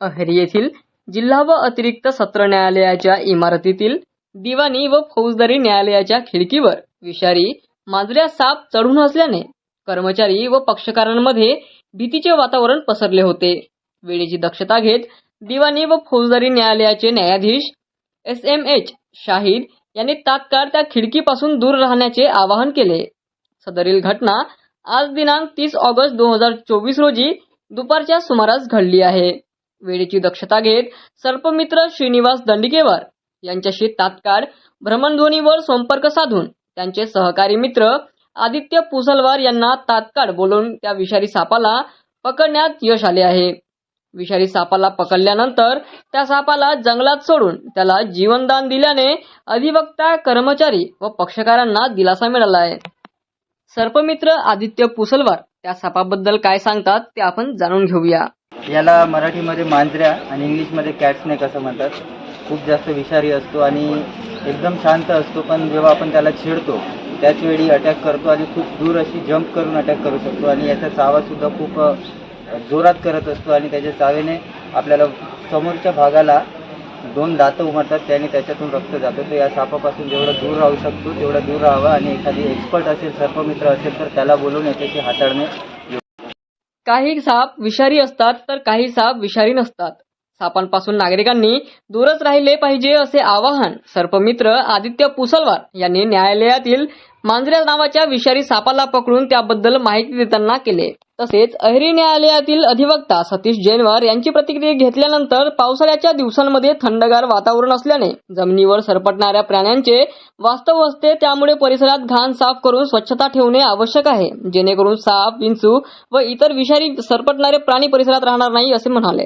अहेरी येथील जिल्हा व अतिरिक्त सत्र न्यायालयाच्या इमारतीतील दिवाणी व फौजदारी न्यायालयाच्या खिडकीवर विषारी मांजऱ्या साप चढून असल्याने कर्मचारी व पक्षकारांमध्ये भीतीचे वातावरण पसरले होते. वेळेची दक्षता घेत दिवाणी व फौजदारी न्यायालयाचे न्यायाधीश एस एम एच शाहिद यांनी तात्काळ त्या खिडकीपासून दूर राहण्याचे आवाहन केले. सदरील घटना आज दिनांक तीस ऑगस्ट दोन हजार चोवीस रोजी दुपारच्या सुमारास घडली आहे. वेळेची दक्षता घेत सर्पमित्र श्रीनिवास दंडिकेवर यांच्याशी तात्काळ भ्रमणध्वनीवर संपर्क साधून त्यांचे सहकारी मित्र आदित्य पुसलवार यांना तात्काळ बोलवून त्या विषारी सापाला पकडण्यात यश आले आहे. विषारी सापाला पकडल्यानंतर त्या सापाला जंगलात सोडून त्याला जीवनदान दिल्याने अधिवक्ता कर्मचारी व पक्षकारांना दिलासा मिळाला आहे. सर्पमित्र आदित्य पुसलवार त्या सापाबद्दल काय सांगतात ते आपण जाणून घेऊया. याला मराठीमध्ये मांजऱ्या आणि इंग्लिशमध्ये कॅट्सनेक असं म्हणतात. खूप जास्त विषारी असतो आणि एकदम शांत असतो पण जेव्हा आपण त्याला छेडतो त्याच वेळी अटॅक करतो आणि खूप दूर अशी जंप करून अटॅक करू शकतो आणि याचा चावासुद्धा खूप जोरात करत असतो आणि त्याच्या चावेने आपल्याला समोरच्या भागाला दोन दातं उमटतात त्याने त्याच्यातून रक्त जातो. तर या सापापासून जेवढं दूर राहू शकतो तेवढं दूर राहावं आणि एखादी एक्सपर्ट असेल सर्पमित्र असेल तर त्याला बोलून याच्याशी हाताळणे काही साप विषारी असतात तर काही साप विषारी नसतात. सापांपासून नागरिकांनी दूरच राहिले पाहिजे असे आवाहन सर्पमित्र आदित्य पुसलवार यांनी न्यायालयातील मांजऱ्या नावाच्या विषारी सापाला पकडून त्याबद्दल माहिती देताना केले. तसेच अहेरी न्यायालयातील अधिवक्ता सतीश जैनवार यांची प्रतिक्रिया घेतल्यानंतर पावसाळ्याच्या दिवसांमध्ये थंडगार वातावरण असल्याने जमिनीवर सरपटणाऱ्या प्राण्यांचे वास्तव असते त्यामुळे परिसरात घाण साफ करून स्वच्छता ठेवणे आवश्यक आहे. जेणेकरून साप विंचू व इतर विषारी सरपटणारे प्राणी परिसरात राहणार नाही असे म्हणाले.